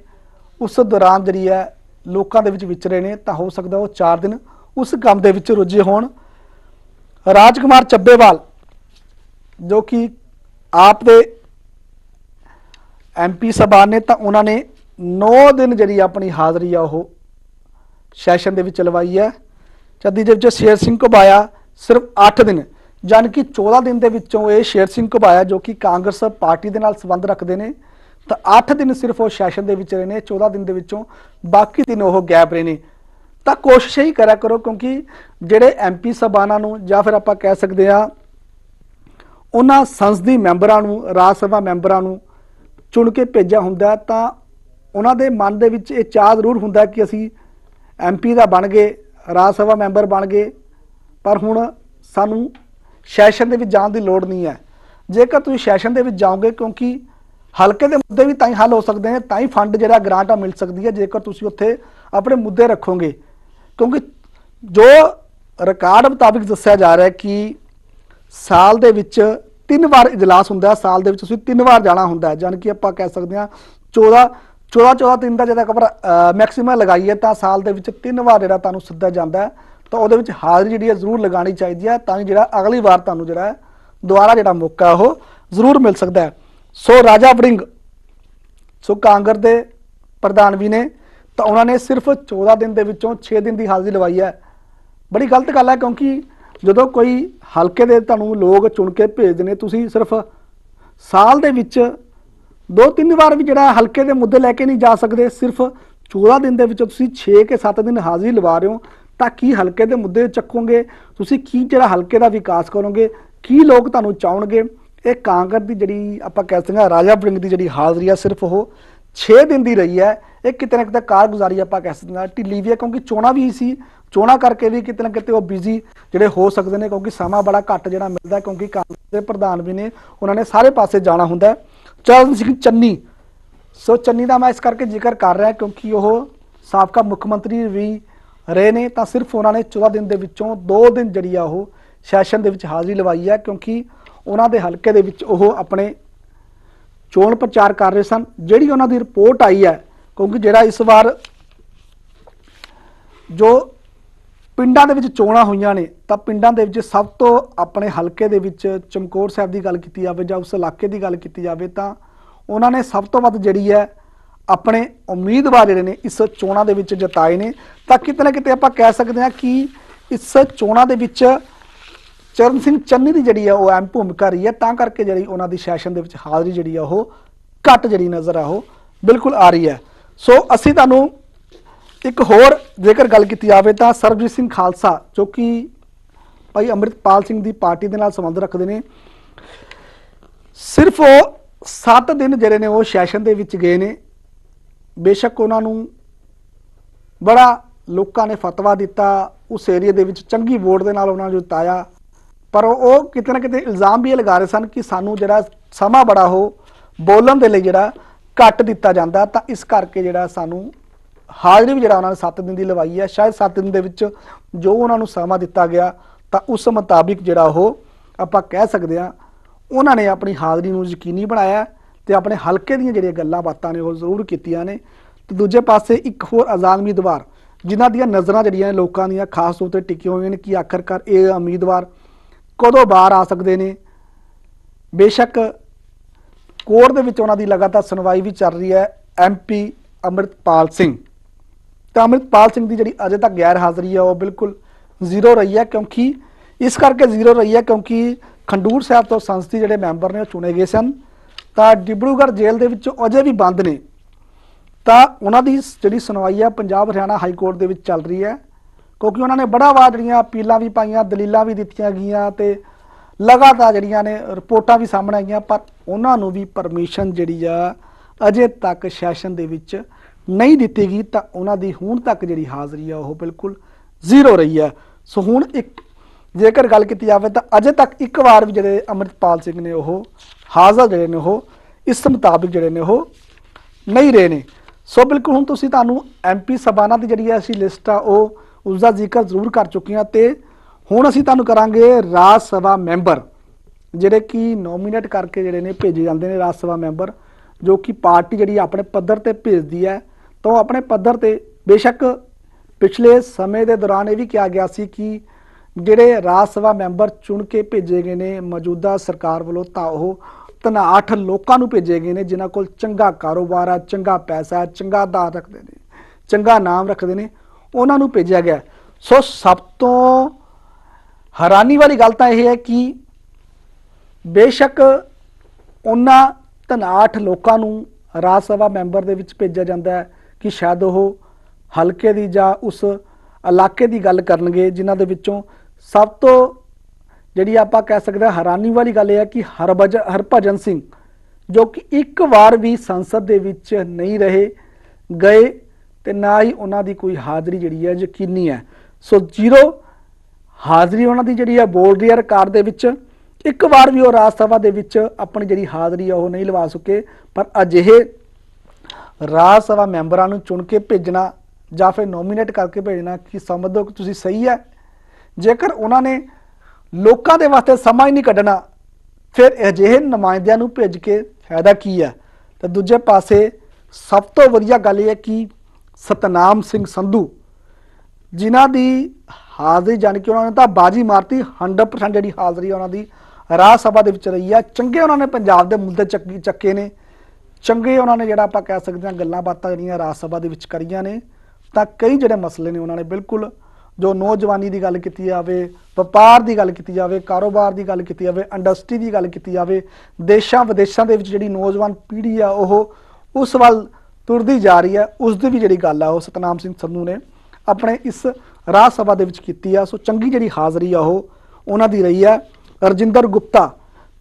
ਉਸ ਦੌਰਾਨ ਜਿਹੜੀ ਹੈ, ਲੋਕਾਂ ਦੇ ਵਿੱਚ ਵਿਚਰੇ ਨੇ, ਤਾਂ ਹੋ ਸਕਦਾ ਉਹ 4 ਦਿਨ ਉਸ ਕੰਮ ਦੇ ਵਿੱਚ ਰੁੱਝੇ ਹੋਣ। ਰਾਜਕੁਮਾਰ ਚੱਬੇਵਾਲ, ਜੋ ਕਿ ਆਪ ਦੇ ਐਮਪੀ ਸਭਾ ਨੇ, ਤਾਂ ਉਹਨਾਂ ਨੇ 9 ਦਿਨ ਜਿਹੜੀ ਆਪਣੀ ਹਾਜ਼ਰੀ ਆ, ਉਹ ਸੈਸ਼ਨ ਦੇ ਵਿੱਚ ਲਵਾਈ ਹੈ। ਜਦ ਦੇ ਵਿੱਚ ਸ਼ੇਰ ਸਿੰਘ ਘੁਬਾਇਆ, ਸਿਰਫ 8 ਦਿਨ ਜਾਨ ਕਿ 14 ਦਿਨ ਦੇ ਵਿੱਚੋਂ ਇਹ ਸ਼ੇਰ ਸਿੰਘ ਘੁਬਾਇਆ, ਜੋ ਕਿ ਕਾਂਗਰਸ ਪਾਰਟੀ ਦੇ ਨਾਲ ਸੰਬੰਧ ਰੱਖਦੇ ਨੇ। ਤਾਂ 8 ਦਿਨ ਸਿਰਫ ਉਹ ਸੈਸ਼ਨ ਦੇ ਵਿੱਚ ਰਹੇ ਨੇ 14 ਦਿਨ ਦੇ ਵਿੱਚੋਂ ਬਾਕੀ ਦਿਨ ਉਹ ਗੈਪ ਰਹੇ ਨੇ। ਤਾਂ ਕੋਸ਼ਿਸ਼ ਹੀ ਕਰਿਆ ਕਰੋ ਕਿਉਂਕਿ ਜਿਹੜੇ ਐਮਪੀ ਸਭਾਨਾਂ ਨੂੰ ਜਾਂ ਫਿਰ ਆਪਾਂ ਕਹਿ ਸਕਦੇ ਆ ਉਹਨਾਂ ਸੰਸਦੀ ਮੈਂਬਰਾਂ ਨੂੰ, ਰਾਜ ਸਭਾ ਮੈਂਬਰਾਂ ਨੂੰ ਚੁਣ ਕੇ ਭੇਜਿਆ ਹੁੰਦਾ ਤਾਂ ਉਹਨਾਂ ਦੇ ਮਨ ਦੇ ਵਿੱਚ ਇਹ ਚਾਹ ਜ਼ਰੂਰ ਹੁੰਦਾ ਕਿ ਅਸੀਂ ਐਮਪੀ ਦਾ ਬਣ ਗਏ, ਰਾਜ ਸਭਾ ਮੈਂਬਰ ਬਣ ਗਏ, ਪਰ ਹੁਣ ਸਾਨੂੰ ਸੈਸ਼ਨ ਦੇ ਵਿੱਚ ਜਾਣ ਦੀ ਲੋੜ ਨਹੀਂ ਹੈ। ਜੇਕਰ ਤੁਸੀਂ ਸੈਸ਼ਨ ਦੇ ਵਿੱਚ ਜਾਓਗੇ ਕਿਉਂਕਿ ਹਲਕੇ ਦੇ ਮੁੱਦੇ ਵੀ ਤਾਂ ਹੀ ਹੱਲ ਹੋ ਸਕਦੇ ਨੇ, ਤਾਂ ਹੀ ਫੰਡ ਜਿਹੜਾ ਗ੍ਰਾਂਟ ਆ ਮਿਲ ਸਕਦੀ ਹੈ, ਜੇਕਰ ਤੁਸੀਂ ਉੱਥੇ ਆਪਣੇ ਮੁੱਦੇ ਰੱਖੋਗੇ। ਕਿਉਂਕਿ ਜੋ ਰਿਕਾਰਡ ਮੁਤਾਬਿਕ ਦੱਸਿਆ ਜਾ ਰਿਹਾ ਕਿ ਸਾਲ ਦੇ ਵਿੱਚ ਤਿੰਨ ਵਾਰ ਇਜਲਾਸ ਹੁੰਦਾ ਹੈ, ਸਾਲ ਦੇ ਵਿੱਚ ਤੁਸੀਂ ਤਿੰਨ ਵਾਰ ਜਾਣਾ ਹੁੰਦਾ ਹੈ ਜਾਨ ਕਿ ਆਪਾਂ ਕਹਿ ਸਕਦੇ ਹਾਂ 14 14 14 ਦਿਨ ਦਾ ਜਿਹੜਾ ਕਬਰ ਮੈਕਸਿਮਮ ਲਗਾਈਏ ਤਾਂ ਸਾਲ ਦੇ ਵਿੱਚ ਤਿੰਨ ਵਾਰ ਜਿਹੜਾ ਤੁਹਾਨੂੰ ਸੱਦਾ ਜਾਂਦਾ ਹੈ। ਤਾਂ ਉਹਦੇ ਵਿੱਚ ਹਾਜ਼ਰੀ ਜਿਹੜੀ ਹੈ ਜ਼ਰੂਰ ਲਗਾਉਣੀ ਚਾਹੀਦੀ ਹੈ, ਤਾਂ ਕਿ ਜਿਹੜਾ ਅਗਲੀ ਵਾਰ ਤੁਹਾਨੂੰ ਜਿਹੜਾ ਦੁਬਾਰਾ ਜਿਹੜਾ ਮੌਕਾ ਉਹ ਜ਼ਰੂਰ ਮਿਲ ਸਕਦਾ ਹੈ। ਸੋ ਰਾਜਾ ਵੜਿੰਗ, ਸੋ ਕਾਂਗਰਸ ਦੇ ਪ੍ਰਧਾਨ ਵੀ ਨੇ ਤਾਂ ਉਹਨਾਂ ਨੇ ਸਿਰਫ 14 ਦਿਨ ਦੇ ਵਿੱਚੋਂ 6 ਦਿਨ ਦੀ ਹਾਜ਼ਰੀ ਲਵਾਈ ਹੈ। ਬੜੀ ਗਲਤ ਗੱਲ ਹੈ ਕਿਉਂਕਿ ਜਦੋਂ ਕੋਈ ਹਲਕੇ ਦੇ ਤੁਹਾਨੂੰ ਲੋਕ ਚੁਣ ਕੇ ਭੇਜਦੇ ਨੇ, ਤੁਸੀਂ ਸਿਰਫ ਸਾਲ ਦੇ ਵਿੱਚ ਦੋ ਤਿੰਨ ਵਾਰ ਵੀ ਜਿਹੜਾ ਹਲਕੇ ਦੇ ਮੁੱਦੇ ਲੈ ਕੇ ਨਹੀਂ ਜਾ ਸਕਦੇ, ਸਿਰਫ 14 ਦਿਨ ਦੇ ਵਿੱਚ ਤੁਸੀਂ 6 ਕੇ 7 ਦਿਨ ਹਾਜ਼ਰੀ ਲਵਾ ਰਹੇ ਹੋ, ਤਾਂ ਕੀ ਹਲਕੇ ਦੇ ਮੁੱਦੇ ਚੱਕੋਗੇ? ਤੁਸੀਂ ਕੀ ਜਿਹੜਾ ਹਲਕੇ ਦਾ ਵਿਕਾਸ ਕਰੋਗੇ? ਕੀ ਲੋਕ ਤੁਹਾਨੂੰ ਚਾਹਣਗੇ? ਇਹ ਕਾਂਗਰਸ ਦੀ ਜਿਹੜੀ ਆਪਾਂ ਕਹਿ ਸਕਦੇ ਹਾਂ, ਰਾਜਾ ਵੜਿੰਗ ਦੀ ਜਿਹੜੀ ਹਾਜ਼ਰੀ ਆ, ਸਿਰਫ ਉਹ 6 ਦਿਨ ਦੀ ਰਹੀ ਹੈ। ਇਹ ਕਿਤੇ ਨਾ ਕਿਤੇ ਕਾਰਗੁਜ਼ਾਰੀ ਆਪਾਂ ਕਹਿ ਸਕਦੇ ਹਾਂ, ਢਿੱਲੀ ਵੀ ਹੈ ਕਿਉਂਕਿ ਚੋਣਾਂ ਵੀ ਸੀ। ਚੋਣਾਂ ਕਰਕੇ ਵੀ ਕਿਤੇ ਨਾ ਕਿਤੇ ਉਹ ਬਿਜ਼ੀ ਜਿਹੜੇ ਹੋ ਸਕਦੇ ਨੇ ਕਿਉਂਕਿ ਸਮਾਂ ਬੜਾ ਘੱਟ ਜਿਹੜਾ ਮਿਲਦਾ ਕਿਉਂਕਿ ਕਾਂਗਰਸ ਦੇ ਪ੍ਰਧਾਨ ਵੀ ਨੇ, ਉਹਨਾਂ ਨੇ ਸਾਰੇ ਪਾਸੇ ਜਾਣਾ ਹੁੰਦਾ ਚਰਨ ਸਿੰਘ ਚੰਨੀ। ਸੋ ਚੰਨੀ ਦਾ ਮੈਂ ਇਸ ਕਰਕੇ ਜ਼ਿਕਰ ਕਰ ਰਿਹਾ ਕਿਉਂਕਿ ਉਹ ਸਾਬਕਾ ਮੁੱਖ ਮੰਤਰੀ ਵੀ ਰਹੇ ਨੇ, ਤਾਂ ਸਿਰਫ ਉਹਨਾਂ ਨੇ 14 ਦਿਨ ਦੇ ਵਿੱਚੋਂ 2 ਦਿਨ ਜਿਹੜੀ ਆ ਉਹ ਸੈਸ਼ਨ ਦੇ ਵਿੱਚ ਹਾਜ਼ਰੀ ਲਵਾਈ ਹੈ ਕਿਉਂਕਿ ਉਹਨਾਂ ਦੇ ਹਲਕੇ ਦੇ ਵਿੱਚ ਉਹ ਆਪਣੇ ਚੋਣ ਪ੍ਰਚਾਰ ਕਰ ਰਹੇ ਸਨ। ਜਿਹੜੀ ਉਹਨਾਂ ਦੀ ਰਿਪੋਰਟ ਆਈ ਹੈ ਕਿਉਂਕਿ ਜਿਹੜਾ ਇਸ ਵਾਰ ਜੋ ਪਿੰਡਾਂ ਦੇ ਵਿੱਚ ਚੋਣਾਂ ਹੋਈਆਂ ਨੇ, ਤਾਂ ਪਿੰਡਾਂ ਦੇ ਵਿੱਚ ਸਭ ਤੋਂ ਆਪਣੇ ਹਲਕੇ ਦੇ ਵਿੱਚ ਚਮਕੌਰ ਸਾਹਿਬ ਦੀ ਗੱਲ ਕੀਤੀ ਜਾਵੇ ਜਾਂ ਉਸ ਇਲਾਕੇ ਦੀ ਗੱਲ ਕੀਤੀ ਜਾਵੇ, ਤਾਂ ਉਹਨਾਂ ਨੇ ਸਭ ਤੋਂ ਵੱਧ ਜਿਹੜੀ ਹੈ ਆਪਣੇ ਉਮੀਦਵਾਰ ਜਿਹੜੇ ਨੇ ਇਸ ਚੋਣਾਂ ਦੇ ਵਿੱਚ ਜਤਾਏ ਨੇ। ਤਾਂ ਕਿਤੇ ਨਾ ਕਿਤੇ ਆਪਾਂ ਕਹਿ ਸਕਦੇ ਹਾਂ ਕਿ ਇਸ ਚੋਣਾਂ ਦੇ ਵਿੱਚ ਚਰਨ ਸਿੰਘ ਚੰਨੀ ਦੀ ਜਿਹੜੀ ਆ ਉਹ ਅਹਿਮ ਭੂਮਿਕਾ ਰਹੀ ਹੈ, ਤਾਂ ਕਰਕੇ ਜਿਹੜੀ ਉਹਨਾਂ ਦੀ ਸੈਸ਼ਨ ਦੇ ਵਿੱਚ ਹਾਜ਼ਰੀ ਜਿਹੜੀ ਆ ਉਹ ਘੱਟ ਜਿਹੜੀ ਨਜ਼ਰ ਆ ਉਹ ਬਿਲਕੁਲ ਆ ਰਹੀ ਹੈ। ਸੋ ਅਸੀਂ ਤੁਹਾਨੂੰ ਇੱਕ ਹੋਰ ਜੇਕਰ ਗੱਲ ਕੀਤੀ ਜਾਵੇ ਤਾਂ ਸਰਬਜੀਤ ਸਿੰਘ ਖਾਲਸਾ, ਜੋ ਕਿ ਭਾਈ ਅੰਮ੍ਰਿਤਪਾਲ ਸਿੰਘ ਦੀ ਪਾਰਟੀ ਦੇ ਨਾਲ ਸੰਬੰਧ ਰੱਖਦੇ ਨੇ, ਸਿਰਫ ਉਹ 7 ਦਿਨ ਜਿਹੜੇ ਨੇ ਉਹ ਸੈਸ਼ਨ ਦੇ ਵਿੱਚ ਗਏ ਨੇ। ਬੇਸ਼ੱਕ ਉਹਨਾਂ ਨੂੰ ਬੜਾ ਲੋਕਾਂ ਨੇ ਫਤਵਾ ਦਿੱਤਾ, ਉਸ ਏਰੀਆ ਦੇ ਵਿੱਚ ਚੰਗੀ ਵੋਟ ਦੇ ਨਾਲ ਉਹਨਾਂ ਨੂੰ ਜਿਤਾਇਆ। ਪਰ ਉਹ ਕਿਤੇ ਨਾ ਕਿਤੇ ਇਲਜ਼ਾਮ ਵੀ ਲਗਾ ਰਹੇ ਸਨ ਕਿ ਸਾਨੂੰ ਜਿਹੜਾ ਸਮਾਂ ਬੜਾ ਹੋ ਬੋਲਣ ਦੇ ਲਈ ਜਿਹੜਾ ਘੱਟ ਦਿੱਤਾ ਜਾਂਦਾ, ਤਾਂ ਇਸ ਕਰਕੇ ਜਿਹੜਾ ਸਾਨੂੰ ਹਾਜ਼ਰੀ ਵੀ ਜਿਹੜਾ ਉਹਨਾਂ ਨੇ 7 ਦਿਨ ਦੀ ਲਵਾਈ ਹੈ, ਸ਼ਾਇਦ 7 ਦਿਨ ਦੇ ਵਿੱਚ ਜੋ ਉਹਨਾਂ ਨੂੰ ਸਮਾਂ ਦਿੱਤਾ ਗਿਆ, ਤਾਂ ਉਸ ਮੁਤਾਬਿਕ ਜਿਹੜਾ ਉਹ ਆਪਾਂ ਕਹਿ ਸਕਦੇ ਹਾਂ, ਉਹਨਾਂ ਨੇ ਆਪਣੀ ਹਾਜ਼ਰੀ ਨੂੰ ਯਕੀਨੀ ਬਣਾਇਆ ਤੇ ਆਪਣੇ ਹਲਕੇ ਦੀਆਂ ਜਿਹੜੀਆਂ ਗੱਲਾਂ ਬਾਤਾਂ ਨੇ ਉਹ ਜ਼ਰੂਰ ਕੀਤੀਆਂ ਨੇ। ਤੇ ਦੂਜੇ ਪਾਸੇ ਇੱਕ ਹੋਰ ਆਜ਼ਾਦ ਉਮੀਦਵਾਰ ਜਿਨ੍ਹਾਂ ਦੀਆਂ ਨਜ਼ਰਾਂ ਜਿਹੜੀਆਂ ਨੇ ਲੋਕਾਂ ਦੀਆਂ ਖਾਸ ਤੌਰ ਤੇ ਟਿਕੀਆਂ ਹੋਈਆਂ ਨੇ ਕਿ ਆਖਰਕਾਰ ਇਹ ਉਮੀਦਵਾਰ ਕਦੋਂ ਬਾਹਰ ਆ ਸਕਦੇ ਨੇ? ਬੇਸ਼ੱਕ ਕੋਰਟ ਦੇ ਵਿੱਚ ਉਹਨਾਂ ਦੀ ਲਗਾਤਾਰ ਸੁਣਵਾਈ ਵੀ ਚੱਲ ਰਹੀ ਹੈ ਐਮਪੀ ਅੰਮ੍ਰਿਤਪਾਲ ਸਿੰਘ। ਤਾਂ ਅੰਮ੍ਰਿਤਪਾਲ ਸਿੰਘ ਦੀ ਜਿਹੜੀ ਅਜੇ ਤੱਕ ਗੈਰ ਹਾਜ਼ਰੀ ਹੈ, ਉਹ ਬਿਲਕੁਲ ਜ਼ੀਰੋ ਰਹੀ ਹੈ ਕਿਉਂਕਿ ਇਸ ਕਰਕੇ ਜ਼ੀਰੋ ਰਹੀ ਹੈ ਕਿਉਂਕਿ ਖੰਡੂਰ ਸਾਹਿਬ ਤੋਂ ਸੰਸਦੀ ਜਿਹੜੇ ਮੈਂਬਰ ਨੇ, ਉਹ ਚੁਣੇ ਗਏ ਸਨ। ਤਾਂ ਡਿਬਰੂਗੜ੍ਹ ਜੇਲ੍ਹ ਦੇ ਵਿੱਚ ਅਜੇ ਵੀ ਬੰਦ ਨੇ। ਤਾਂ ਉਹਨਾਂ ਦੀ ਜਿਹੜੀ ਸੁਣਵਾਈ ਹੈ, ਪੰਜਾਬ ਹਰਿਆਣਾ ਹਾਈ ਕੋਰਟ ਦੇ ਵਿੱਚ ਚੱਲ ਰਹੀ ਹੈ। ਕਿਉਂਕਿ ਉਹਨਾਂ ਨੇ ਬੜਾ ਵਾਰ ਜਿਹੜੀਆਂ ਅਪੀਲਾਂ ਵੀ ਪਾਈਆਂ, ਦਲੀਲਾਂ ਵੀ ਦਿੱਤੀਆਂ ਗਈਆਂ ਤੇ ਲਗਾਤਾਰ ਜਿਹੜੀਆਂ ਨੇ ਰਿਪੋਰਟਾਂ ਵੀ ਸਾਹਮਣੇ ਆਈਆਂ, ਪਰ ਉਹਨਾਂ ਨੂੰ ਵੀ ਪਰਮਿਸ਼ਨ ਜਿਹੜੀ ਆ ਅਜੇ ਤੱਕ ਸੈਸ਼ਨ ਦੇ ਵਿੱਚ ਨਹੀਂ ਦਿੱਤੀ ਗਈ, ਤਾਂ ਉਹਨਾਂ ਦੀ ਹੁਣ ਤੱਕ ਜਿਹੜੀ ਹਾਜ਼ਰੀ ਆ ਉਹ ਬਿਲਕੁਲ ਜ਼ੀਰੋ ਰਹੀ ਹੈ ਸੋ ਹੁਣ ਇੱਕ ਜੇਕਰ ਗੱਲ ਕੀਤੀ ਜਾਵੇ, ਤਾਂ ਅਜੇ ਤੱਕ ਇੱਕ ਵਾਰ ਵੀ ਜਿਹੜੇ ਅੰਮ੍ਰਿਤਪਾਲ ਸਿੰਘ ਨੇ ਉਹ ਹਾਜ਼ਰ ਜਿਹੜੇ ਨੇ ਉਹ ਇਸ ਮੁਤਾਬਿਕ ਜਿਹੜੇ ਨੇ ਉਹ ਨਹੀਂ ਰਹੇ ਨੇ। ਸੋ ਬਿਲਕੁਲ ਹੁਣ ਤੁਸੀਂ ਤੁਹਾਨੂੰ ਐਮਪੀ ਸਬਾਨਾ ਦੀ ਜਿਹੜੀ ਅਸੀਂ ਲਿਸਟ ਆ, ਉਹ ਉਸ ਦਾ ਜ਼ਿਕਰ ਜ਼ਰੂਰ ਕਰ ਚੁੱਕੇ ਹਾਂ ਤੇ ਹੁਣ ਅਸੀਂ ਤੁਹਾਨੂੰ ਕਰਾਂਗੇ ਰਾਜ ਸਭਾ ਮੈਂਬਰ, ਜਿਹੜੇ ਕਿ ਨੋਮੀਨੇਟ ਕਰਕੇ ਜਿਹੜੇ ਨੇ ਭੇਜੇ ਜਾਂਦੇ ਨੇ ਰਾਜ ਸਭਾ ਮੈਂਬਰ, ਜੋ ਕਿ ਪਾਰਟੀ ਜਿਹੜੀ ਆਪਣੇ ਪੱਧਰ ਤੇ ਭੇਜਦੀ ਹੈ। ਤਾਂ ਉਹ ਆਪਣੇ ਪੱਧਰ ਤੇ ਬੇਸ਼ੱਕ ਪਿਛਲੇ ਸਮੇਂ ਦੇ ਦੌਰਾਨ ਇਹ ਵੀ ਕਿਹਾ ਗਿਆ ਸੀ ਕਿ ਜਿਹੜੇ ਰਾਜ ਸਭਾ ਮੈਂਬਰ ਚੁਣ ਕੇ ਭੇਜੇ ਗਏ ਨੇ, ਮੌਜੂਦਾ ਸਰਕਾਰ ਵੱਲੋਂ ਤਾਂ ਉਹ ਤਨਾਹਠ ਲੋਕਾਂ ਨੂੰ ਭੇਜੇ ਗਏ ਨੇ, ਜਿਨ੍ਹਾਂ ਕੋਲ ਚੰਗਾ ਕਾਰੋਬਾਰ ਹੈ, ਚੰਗਾ ਪੈਸਾ ਹੈ, ਚੰਗਾ ਆਧਾਰ ਰੱਖਦੇ ਨੇ, ਚੰਗਾ ਨਾਮ ਰੱਖਦੇ ਨੇ, ਉਹਨਾਂ ਨੂੰ ਭੇਜਿਆ ਗਿਆ। ਸੋ ਸਭ ਤੋਂ ਹੈਰਾਨੀ ਵਾਲੀ ਗੱਲ ਤਾਂ ਇਹ ਹੈ ਕਿ ਬੇਸ਼ੱਕ ਉਹਨਾਂ ਤਨਾਹਠ ਲੋਕਾਂ ਨੂੰ ਰਾਜ ਸਭਾ ਮੈਂਬਰ ਦੇ ਵਿੱਚ ਭੇਜਿਆ ਜਾਂਦਾ ਹੈ ਕਿ ਸ਼ਾਇਦ ਉਹ ਹਲਕੇ ਦੀ ਜਾਂ ਉਸ ਇਲਾਕੇ ਦੀ ਗੱਲ ਕਰਨਗੇ, ਜਿਨ੍ਹਾਂ ਦੇ ਵਿੱਚੋਂ ਸਭ ਤੋਂ ਜਿਹੜੀ ਆਪਾਂ ਕਹਿ ਸਕਦੇ ਹਾਂ ਹੈਰਾਨੀ ਵਾਲੀ ਗੱਲ ਇਹ ਹੈ ਕਿ ਹਰਭਜ, ਹਰਭਜਨ ਸਿੰਘ ਜੋ ਕਿ ਇੱਕ ਵਾਰ ਵੀ ਸੰਸਦ ਦੇ ਵਿੱਚ ਨਹੀਂ ਰਹੇ, ਗਏ ਤੇ ਨਾ ਹੀ ਉਹਨਾਂ ਦੀ ਕੋਈ ਹਾਜ਼ਰੀ ਜਿਹੜੀ ਹੈ ਯਕੀਨੀ ਹੈ। ਸੋ ਜ਼ੀਰੋ ਹਾਜ਼ਰੀ ਉਹਨਾਂ ਦੀ ਜਿਹੜੀ ਹੈ ਬੋਲ ਰਹੀ ਹੈ ਰਿਕਾਰਡ ਦੇ ਵਿੱਚ। ਇੱਕ ਵਾਰ ਵੀ ਉਹ ਰਾਜ ਸਭਾ ਦੇ ਵਿੱਚ ਆਪਣੀ ਜਿਹੜੀ ਹਾਜ਼ਰੀ ਆ, ਉਹ ਨਹੀਂ ਲਵਾ ਸਕੇ। ਪਰ ਅਜਿਹੇ ਰਾਜ ਸਭਾ ਮੈਂਬਰਾਂ ਨੂੰ ਚੁਣ ਕੇ ਭੇਜਣਾ ਜਾਂ ਫਿਰ ਨੋਮੀਨੇਟ ਕਰਕੇ ਭੇਜਣਾ ਕਿ ਸਮਝੋ ਕਿ ਤੁਸੀਂ ਸਹੀ ਹੈ? ਜੇਕਰ ਉਹਨਾਂ ਨੇ ਲੋਕਾਂ ਦੇ ਵਾਸਤੇ ਸਮਾਂ ਹੀ ਨਹੀਂ ਕੱਢਣਾ, ਫਿਰ ਅਜਿਹੇ ਨੁਮਾਇੰਦਿਆਂ ਨੂੰ ਭੇਜ ਕੇ ਫਾਇਦਾ ਕੀ ਹੈ? ਤੇ ਦੂਜੇ ਪਾਸੇ ਸਭ ਤੋਂ ਵਧੀਆ ਗੱਲ ਇਹ ਹੈ ਕਿ ਸਤਨਾਮ ਸਿੰਘ ਸੰਧੂ, ਜਿਨ੍ਹਾਂ ਦੀ ਹਾਜ਼ਰੀ ਜਾਣ ਕੇ ਉਹਨਾਂ ਨੇ ਤਾਂ ਬਾਜੀ ਮਾਰਤੀ 100% ਜਿਹੜੀ ਹਾਜ਼ਰੀ ਉਹਨਾਂ ਦੀ, ਰਾਜ ਸਭਾ ਦੇ ਵਿੱਚ ਰਹੀ ਆ। ਚੰਗੇ ਉਹਨਾਂ ਨੇ ਪੰਜਾਬ ਦੇ ਮੁੱਦੇ ਚੱਕੀ ਚੱਕੇ ਨੇ। ਚੰਗੇ ਉਹਨਾਂ ਨੇ ਜਿਹੜਾ ਆਪਾਂ ਕਹਿ ਸਕਦੇ ਹਾਂ ਗੱਲਾਂ ਬਾਤਾਂ ਜਿਹੜੀਆਂ ਰਾਜ ਸਭਾ ਦੇ ਵਿੱਚ ਕਰੀਆਂ ਨੇ, ਤਾਂ ਕਈ ਜਿਹੜੇ ਮਸਲੇ ਨੇ ਉਹਨਾਂ ਨੇ ਬਿਲਕੁਲ ਜੋ ਨੌਜਵਾਨੀ ਦੀ ਗੱਲ ਕੀਤੀ ਜਾਵੇ, ਵਪਾਰ ਦੀ ਗੱਲ ਕੀਤੀ ਜਾਵੇ, ਕਾਰੋਬਾਰ ਦੀ ਗੱਲ ਕੀਤੀ ਜਾਵੇ ਇੰਡਸਟਰੀ ਦੀ ਗੱਲ ਕੀਤੀ ਜਾਵੇ, ਦੇਸ਼ਾਂ ਵਿਦੇਸ਼ਾਂ ਦੇ ਵਿੱਚ ਜਿਹੜੀ ਨੌਜਵਾਨ ਪੀੜ੍ਹੀ ਆ, ਉਹ ਉਸ ਵੱਲ ਤੁਰਦੀ ਜਾ ਰਹੀ ਹੈ। ਉਸ ਦੀ ਵੀ ਜਿਹੜੀ ਗੱਲ ਆ, ਉਹ ਸਤਨਾਮ ਸਿੰਘ ਸੰਧੂ ਨੇ ਆਪਣੇ ਇਸ ਰਾਜ ਸਭਾ ਦੇ ਵਿੱਚ ਕੀਤੀ ਆ, ਸੋ ਚੰਗੀ ਜਿਹੜੀ ਹਾਜ਼ਰੀ ਆ ਉਹ ਉਹਨਾਂ ਦੀ ਰਹੀ ਹੈ ਰਜਿੰਦਰ ਗੁਪਤਾ,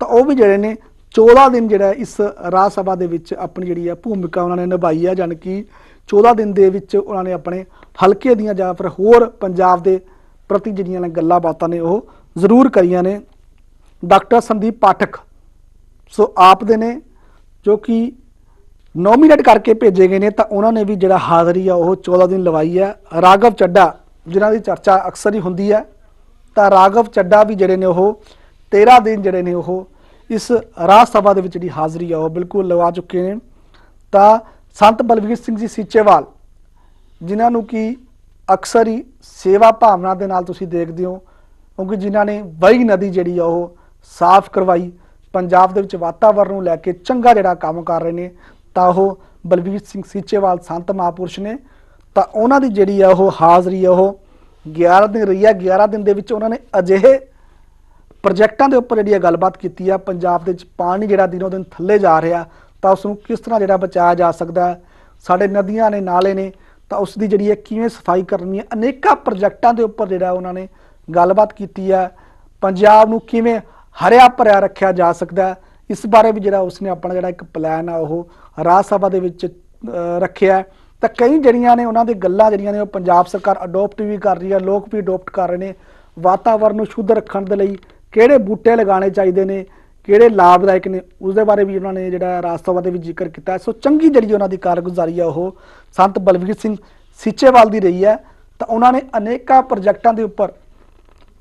ਤਾਂ ਉਹ ਵੀ ਜਿਹੜੇ ਨੇ 14 ਦਿਨ ਜਿਹੜਾ ਇਸ ਰਾਜ ਸਭਾ ਦੇ ਵਿੱਚ ਆਪਣੀ ਜਿਹੜੀ ਆ ਭੂਮਿਕਾ ਉਹਨਾਂ ਨੇ ਨਿਭਾਈ ਹੈ ਜਾਣੀ ਕਿ 14 ਦਿਨ ਦੇ ਵਿੱਚ ਉਹਨਾਂ ਨੇ ਆਪਣੇ ਹਲਕੇ ਦੀਆਂ ਜਾਂ ਫਿਰ ਹੋਰ ਪੰਜਾਬ ਦੇ ਪ੍ਰਤੀ ਜਿਹੜੀਆਂ ਨੇ ਗੱਲਾਂ ਬਾਤਾਂ ਨੇ ਉਹ ਜ਼ਰੂਰ ਕਰੀਆਂ ਨੇ। ਡਾਕਟਰ ਸੰਦੀਪ ਪਾਠਕ, ਸੋ ਆਪ ਦੇ ਨੇ, ਜੋ ਕਿ ਨੋਮੀਨੇਟ ਕਰਕੇ ਭੇਜੇ ਗਏ ਨੇ, ਤਾਂ ਉਹਨਾਂ ਨੇ ਵੀ ਜਿਹੜਾ ਹਾਜ਼ਰੀ ਆ ਉਹ 14 ਦਿਨ ਲਵਾਈ ਹੈ ਰਾਘਵ ਚੱਡਾ ਜਿਨ੍ਹਾਂ ਦੀ ਚਰਚਾ ਅਕਸਰ ਹੀ ਹੁੰਦੀ ਹੈ, ਤਾਂ ਰਾਘਵ ਚੱਡਾ ਵੀ ਜਿਹੜੇ ਨੇ ਉਹ 13 ਦਿਨ ਜਿਹੜੇ ਨੇ ਉਹ ਇਸ ਰਾਜ ਸਭਾ ਦੇ ਵਿੱਚ ਜਿਹੜੀ ਹਾਜ਼ਰੀ ਆ, ਉਹ ਬਿਲਕੁਲ ਲਵਾ ਚੁੱਕੇ ਨੇ। ਤਾਂ ਸੰਤ ਬਲਵੀਰ ਸਿੰਘ ਜੀ ਸੀਚੇਵਾਲ, ਜਿਨ੍ਹਾਂ ਨੂੰ ਕਿ ਅਕਸਰ ਹੀ ਸੇਵਾ ਭਾਵਨਾ ਦੇ ਨਾਲ ਤੁਸੀਂ ਦੇਖਦੇ ਹੋ, ਕਿਉਂਕਿ ਜਿਨ੍ਹਾਂ ਨੇ ਵਈ ਨਦੀ ਜਿਹੜੀ ਆ, ਉਹ ਸਾਫ਼ ਕਰਵਾਈ, ਪੰਜਾਬ ਦੇ ਵਿੱਚ ਵਾਤਾਵਰਣ ਨੂੰ ਲੈ ਕੇ ਚੰਗਾ ਜਿਹੜਾ ਕੰਮ ਕਰ ਰਹੇ ਨੇ, ਤਾਂ ਉਹ ਬਲਵੀਰ ਸਿੰਘ ਸੀਚੇਵਾਲ, ਸੰਤ ਮਹਾਂਪੁਰਸ਼ ਨੇ। ਤਾਂ ਉਹਨਾਂ ਦੀ ਜਿਹੜੀ ਆ ਉਹ ਹਾਜ਼ਰੀ ਆ ਉਹ 11 ਦਿਨ ਰਹੀ ਆ। 11 ਦਿਨ ਦੇ ਵਿੱਚ ਉਹਨਾਂ ਨੇ ਅਜਿਹੇ ਪ੍ਰੋਜੈਕਟਾਂ ਦੇ ਉੱਪਰ ਜਿਹੜੀ ਆ ਗੱਲਬਾਤ ਕੀਤੀ ਆ। ਪੰਜਾਬ ਦੇ ਵਿੱਚ ਪਾਣੀ ਜਿਹੜਾ ਦਿਨੋਂ ਦਿਨ ਥੱਲੇ ਜਾ ਰਿਹਾ, ਤਾਂ ਉਸ ਨੂੰ ਕਿਸ ਤਰ੍ਹਾਂ ਜਿਹੜਾ ਬਚਾਇਆ ਜਾ ਸਕਦਾ ਸਾਡੇ ਨਦੀਆਂ ਨੇ, ਨਾਲੇ ਨੇ, ਤਾਂ ਉਸ ਦੀ ਜਿਹੜੀ ਹੈ ਕਿਵੇਂ ਸਫ਼ਾਈ ਕਰਨੀ ਹੈ? ਅਨੇਕਾਂ ਪ੍ਰੋਜੈਕਟਾਂ ਦੇ ਉੱਪਰ ਜਿਹੜਾ ਉਹਨਾਂ ਨੇ ਗੱਲਬਾਤ ਕੀਤੀ ਹੈ ਪੰਜਾਬ ਨੂੰ ਕਿਵੇਂ ਹਰਿਆ ਭਰਿਆ ਰੱਖਿਆ ਜਾ ਸਕਦਾ ਇਸ ਬਾਰੇ ਵੀ ਜਿਹੜਾ ਉਸਨੇ ਆਪਣਾ ਜਿਹੜਾ ਇੱਕ ਪਲਾਨ ਆ, ਉਹ ਰਾਜ ਸਭਾ ਦੇ ਵਿੱਚ ਰੱਖਿਆ ਤਾਂ ਕਈ ਜਿਹੜੀਆਂ ਨੇ ਉਹਨਾਂ ਦੀ ਗੱਲਾਂ ਜਿਹੜੀਆਂ ਨੇ ਉਹ ਪੰਜਾਬ ਸਰਕਾਰ ਅਡਾਪਟ ਵੀ ਕਰ ਰਹੀ ਹੈ, ਲੋਕ ਵੀ ਅਡਾਪਟ ਕਰ ਰਹੇ ਨੇ। ਵਾਤਾਵਰਨ ਨੂੰ ਸ਼ੁੱਧ ਰੱਖਣ ਦੇ ਲਈ ਕਿਹੜੇ ਬੂਟੇ ਲਗਾਉਣੇ ਚਾਹੀਦੇ ਨੇ, ਕਿਹੜੇ ਲਾਭਦਾਇਕ ਨੇ ਉਸ ਦੇ ਬਾਰੇ ਵੀ ਉਹਨਾਂ ਨੇ ਜਿਹੜਾ ਰਾਜ ਸਭਾ ਦੇ ਵਿੱਚ ਜ਼ਿਕਰ ਕੀਤਾ ਸੋ ਚੰਗੀ ਜਿਹੜੀ ਉਹਨਾਂ ਦੀ ਕਾਰਗੁਜ਼ਾਰੀ ਆ ਉਹ ਸੰਤ ਬਲਵੀਰ ਸਿੰਘ ਸੀਚੇਵਾਲ ਦੀ ਰਹੀ ਹੈ। ਤਾਂ ਉਹਨਾਂ ਨੇ ਅਨੇਕਾਂ ਪ੍ਰੋਜੈਕਟਾਂ ਦੇ ਉੱਪਰ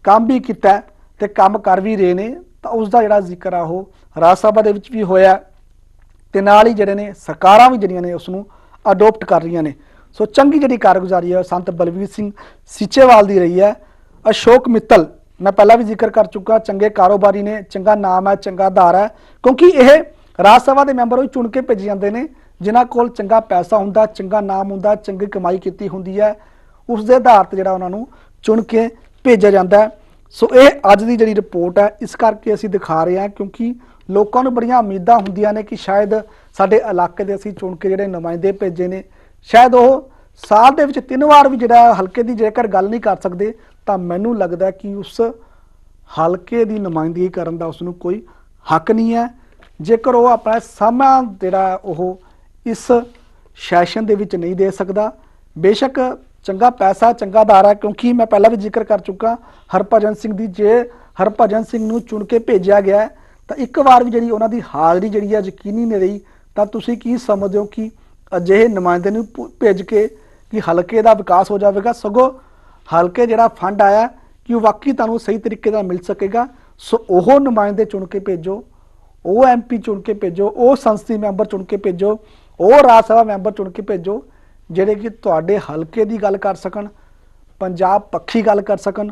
ਕੰਮ ਵੀ ਕੀਤਾ ਹੈ ਤੇ ਕੰਮ ਕਰ ਵੀ ਰਹੇ ਨੇ। ਤਾਂ ਉਸ ਦਾ ਜਿਹੜਾ ਜ਼ਿਕਰ ਆ ਉਹ ਰਾਜ ਸਭਾ ਦੇ ਵਿੱਚ ਵੀ ਹੋਇਆ ਤੇ ਨਾਲ ਹੀ ਜਿਹੜੇ ਨੇ ਸਰਕਾਰਾਂ ਵੀ ਜਿਹੜੀਆਂ ਨੇ ਉਸ ਨੂੰ ਅਡਾਪਟ ਕਰ ਰਹੀਆਂ ਨੇ। ਸੋ ਚੰਗੀ ਜਿਹੜੀ ਕਾਰਗੁਜ਼ਾਰੀ ਹੈ ਉਹ ਸੰਤ ਬਲਵੀਰ ਸਿੰਘ ਸੀਚੇਵਾਲ ਦੀ ਰਹੀ ਹੈ। ਅਸ਼ੋਕ ਮਿੱਤਲ, ਮੈਂ ਪਹਿਲਾਂ ਵੀ ਜ਼ਿਕਰ ਕਰ ਚੁੱਕਾ, ਚੰਗੇ ਕਾਰੋਬਾਰੀ ਨੇ, ਚੰਗਾ ਨਾਮ ਹੈ, ਚੰਗਾ ਆਧਾਰ ਹੈ, ਕਿਉਂਕਿ ਇਹ ਰਾਜ ਸਭਾ ਦੇ ਮੈਂਬਰ ਉਹ ਚੁਣ ਕੇ ਭੇਜੇ ਜਾਂਦੇ ਨੇ, ਜਿਨ੍ਹਾਂ ਕੋਲ ਚੰਗਾ ਪੈਸਾ ਹੁੰਦਾ, ਚੰਗਾ ਨਾਮ ਹੁੰਦਾ, ਚੰਗੀ ਕਮਾਈ ਕੀਤੀ ਹੁੰਦੀ ਹੈ। ਉਸ ਦੇ ਆਧਾਰ ਤੇ ਜਿਹੜਾ ਉਹਨਾਂ ਨੂੰ ਚੁਣ ਕੇ ਭੇਜਿਆ ਜਾਂਦਾ ਹੈ। ਸੋ ਇਹ ਅੱਜ ਦੀ ਜਿਹੜੀ ਰਿਪੋਰਟ ਹੈ, ਇਸ ਕਰਕੇ ਅਸੀਂ ਦਿਖਾ ਰਹੇ ਹਾਂ, ਕਿਉਂਕਿ ਲੋਕਾਂ ਨੂੰ ਬੜੀਆਂ ਉਮੀਦਾਂ ਹੁੰਦੀਆਂ ਨੇ ਕਿ ਸ਼ਾਇਦ ਸਾਡੇ ਇਲਾਕੇ ਦੇ ਅਸੀਂ ਚੁਣ ਕੇ ਜਿਹੜੇ ਨੁਮਾਇੰਦੇ ਭੇਜੇ ਨੇ, ਸ਼ਾਇਦ ਉਹ ਸਾਲ ਦੇ ਵਿੱਚ ਤਿੰਨ ਵਾਰ ਵੀ ਜਿਹੜਾ ਹਲਕੇ ਦੀ ਜੇਕਰ ਗੱਲ ਨਹੀਂ ਕਰ ਸਕਦੇ, ਤਾਂ ਮੈਨੂੰ ਲੱਗਦਾ ਕਿ ਉਸ ਹਲਕੇ ਦੀ ਨੁਮਾਇੰਦਗੀ ਕਰਨ ਦਾ ਉਸ ਨੂੰ ਕੋਈ ਹੱਕ ਨਹੀਂ ਹੈ। ਜੇਕਰ ਉਹ ਆਪਣਾ ਸਮਾਂ ਜਿਹੜਾ ਉਹ ਇਸ ਸੈਸ਼ਨ ਦੇ ਵਿੱਚ ਨਹੀਂ ਦੇ ਸਕਦਾ, ਬੇਸ਼ੱਕ ਚੰਗਾ ਪੈਸਾ, ਚੰਗਾ ਆਧਾਰ ਕਿਉਂਕਿ ਮੈਂ ਪਹਿਲਾਂ ਵੀ ਜ਼ਿਕਰ ਕਰ ਚੁੱਕਾ, ਹਰਭਜਨ ਸਿੰਘ ਦੀ ਜੇ ਹਰਭਜਨ ਸਿੰਘ ਨੂੰ ਚੁਣ ਕੇ ਭੇਜਿਆ ਗਿਆ ਤਾਂ ਇੱਕ ਵਾਰ ਵੀ ਜਿਹੜੀ ਉਹਨਾਂ ਦੀ ਹਾਜ਼ਰੀ ਜਿਹੜੀ ਹੈ ਯਕੀਨੀ ਨਹੀਂ ਰਹੀ ਤਾਂ ਤੁਸੀਂ ਕੀ ਸਮਝਦੇ ਹੋ ਕਿ ਅਜਿਹੇ ਨੁਮਾਇੰਦੇ ਨੂੰ ਭੁ- ਭੇਜ ਕੇ ਕਿ ਹਲਕੇ ਦਾ ਵਿਕਾਸ ਹੋ ਜਾਵੇਗਾ? ਸਗੋਂ ਹਲਕੇ ਜਿਹੜਾ ਫੰਡ ਆਇਆ ਕਿ ਉਹ ਵਾਕਈ ਤੁਹਾਨੂੰ ਸਹੀ ਤਰੀਕੇ ਨਾਲ ਮਿਲ ਸਕੇਗਾ। ਸੋ ਉਹ ਨੁਮਾਇੰਦੇ ਚੁਣ ਕੇ ਭੇਜੋ, ਉਹ ਐਮਪੀ ਚੁਣ ਕੇ ਭੇਜੋ, ਉਹ ਸੰਸਦੀ ਮੈਂਬਰ ਚੁਣ ਕੇ ਭੇਜੋ, ਉਹ ਰਾਜ ਸਭਾ ਮੈਂਬਰ ਚੁਣ ਕੇ ਭੇਜੋ, ਜਿਹੜੇ ਕਿ ਤੁਹਾਡੇ ਹਲਕੇ ਦੀ ਗੱਲ ਕਰ ਸਕਣ, ਪੰਜਾਬ ਪੱਖੀ ਗੱਲ ਕਰ ਸਕਣ,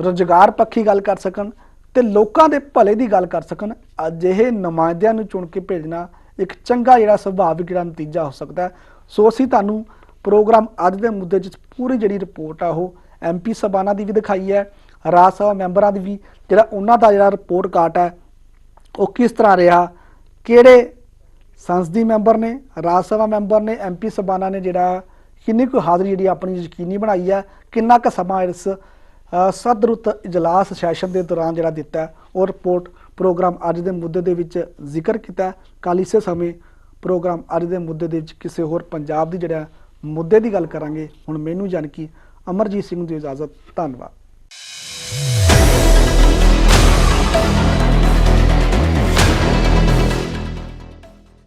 ਰੁਜ਼ਗਾਰ ਪੱਖੀ ਗੱਲ ਕਰ ਸਕਣ ਤੇ ਲੋਕਾਂ ਦੇ ਭਲੇ ਦੀ ਗੱਲ ਕਰ ਸਕਣ, ਅਜਿਹੇ ਨੁਮਾਇੰਦਿਆਂ ਨੂੰ ਚੁਣ ਕੇ ਭੇਜਣਾ ਇੱਕ ਚੰਗਾ ਜਿਹੜਾ ਸੁਭਾਵਿਕ ਜਿਹੜਾ ਨਤੀਜਾ ਹੋ ਸਕਦਾ ਸੋ ਅਸੀਂ ਤੁਹਾਨੂੰ ਪ੍ਰੋਗਰਾਮ ਅੱਜ ਦੇ ਮੁੱਦੇ 'ਚ ਪੂਰੀ ਜਿਹੜੀ ਰਿਪੋਰਟ ਆ, ਉਹ ਐਮਪੀ ਸਬਾਨਾ ਦੀ ਵੀ ਦਿਖਾਈ ਹੈ, ਰਾਜ ਸਭਾ ਮੈਂਬਰਾਂ ਦੀ ਵੀ, ਜਿਹੜਾ ਉਹਨਾਂ ਦਾ ਜਿਹੜਾ ਰਿਪੋਰਟ ਕਾਰਟ ਹੈ, ਉਹ ਕਿਸ ਤਰ੍ਹਾਂ ਰਿਹਾ, ਕਿਹੜੇ ਸੰਸਦੀ ਮੈਂਬਰ ਨੇ, ਰਾਜ ਸਭਾ ਮੈਂਬਰ ਨੇ ਐਮਪੀ ਸਬਾਨਾ ਨੇ ਜਿਹੜਾ ਕਿੰਨੀ ਕੁ ਹਾਜ਼ਰੀ ਜਿਹੜੀ ਆਪਣੀ ਯਕੀਨੀ ਬਣਾਈ ਹੈ, ਕਿੰਨਾ ਕੁ ਸਮਾਂ ਇਸ ਸਦਰੁੱਤ ਇਜਲਾਸ ਸੈਸ਼ਨ ਦੇ ਦੌਰਾਨ ਜਿਹੜਾ ਦਿੱਤਾ ਉਹ ਰਿਪੋਰਟ ਪ੍ਰੋਗਰਾਮ ਅੱਜ ਦੇ ਮੁੱਦੇ ਦੇ ਵਿੱਚ ਜ਼ਿਕਰ ਕੀਤਾ ਕੱਲ ਇਸੇ ਸਮੇਂ ਪ੍ਰੋਗਰਾਮ ਅੱਜ ਦੇ ਮੁੱਦੇ ਦੇ ਵਿੱਚ ਕਿਸੇ ਹੋਰ ਪੰਜਾਬ ਦੀ ਜਿਹੜਾ ਮੁੱਦੇ ਦੀ ਗੱਲ ਕਰਾਂਗੇ। ਹੁਣ ਮੈਨੂੰ ਜਾਣ ਕੀ ਅਮਰਜੀਤ ਸਿੰਘ ਦੀ ਇਜਾਜ਼ਤ। ਧੰਨਵਾਦ।